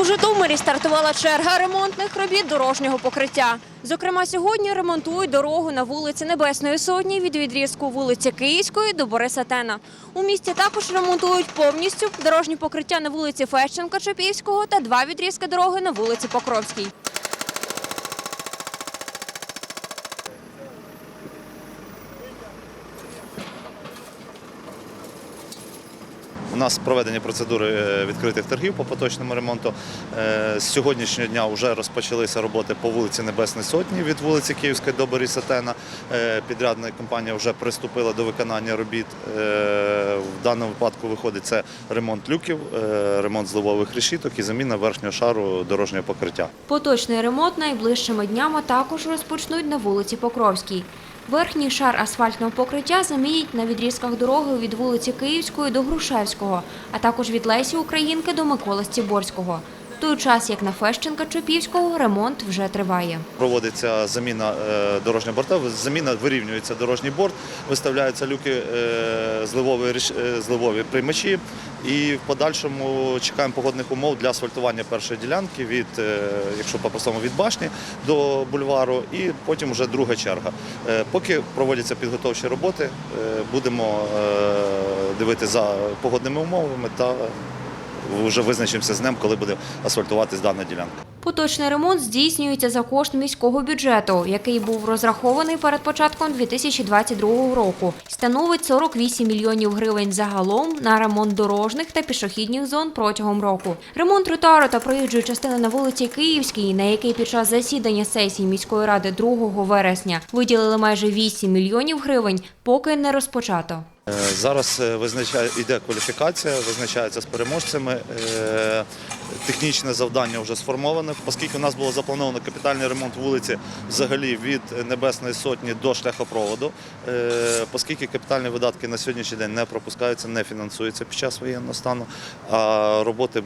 У Житомирі стартувала черга ремонтних робіт дорожнього покриття. Зокрема, сьогодні ремонтують дорогу на вулиці Небесної Сотні від відрізку вулиці Київської до Бориса Тена. У місті також ремонтують повністю дорожні покриття на вулиці Фещенка Чапівського та два відрізки дороги на вулиці Покровській. У нас проведені процедури е, відкритих торгів по поточному ремонту. Е, З сьогоднішнього дня вже розпочалися роботи по вулиці Небесної Сотні від вулиці Київської до Бориса Тена. Е, Підрядна компанія вже приступила до виконання робіт. В даному випадку виходить це ремонт люків, ремонт зливових решіток і заміна верхнього шару дорожнього покриття. Поточний ремонт найближчими днями також розпочнуть на вулиці Покровській. Верхній шар асфальтного покриття замінять на відрізках дороги від вулиці Київської до Грушевського, а також від Лесі Українки до Миколи Стіборського. Той час, як на Фещенка Чопівського, ремонт вже триває. Проводиться заміна е, дорожнього борта, заміна вирівнюється дорожній борт, виставляються люки е, зливові, е, зливові приймачі. І в подальшому чекаємо погодних умов для асфальтування першої ділянки від, якщо по-простому, від башні до бульвару, і потім вже друга черга. Поки проводяться підготовчі роботи, будемо дивитися за погодними умовами та вже визначимося з днем, коли буде асфальтуватись дана ділянка. Поточний ремонт здійснюється за кошт міського бюджету, який був розрахований перед початком 2022 року. Становить 48 мільйонів гривень загалом на ремонт дорожніх та пішохідних зон протягом року. Ремонт тротуару та проїжджої частини на вулиці Київській, на який під час засідання сесії міської ради 2 вересня виділили майже 8 мільйонів гривень, поки не розпочато. Е, Зараз е, визначає іде кваліфікація, визначається з переможцями. Технічне завдання вже сформоване, оскільки у нас було заплановано капітальний ремонт вулиці взагалі від Небесної сотні до шляхопроводу. Е, Оскільки капітальні видатки на сьогоднішній день не пропускаються, не фінансуються під час воєнного стану. А роботи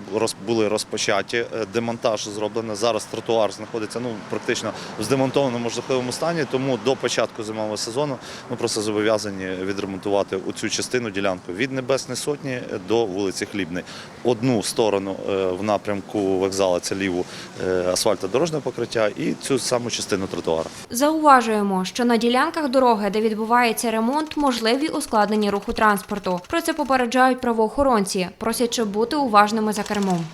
були розпочаті, е, демонтаж зроблено. Зараз тротуар знаходиться ну практично в здемонтованому жахливому стані. Тому до початку зимового сезону ми просто зобов'язані відремонтувати оцю частину ділянку від Небесної сотні до вулиці Хлібної. Одну сторону е, в напрямку вокзалу це ліву е, асфальтодорожне покриття і цю саму частину тротуару. Зауважуємо, що на ділянках дороги, де відбувається ремонт, можливі ускладнення руху транспорту. Про це попереджають правоохоронці, просячи бути уважними за кермом.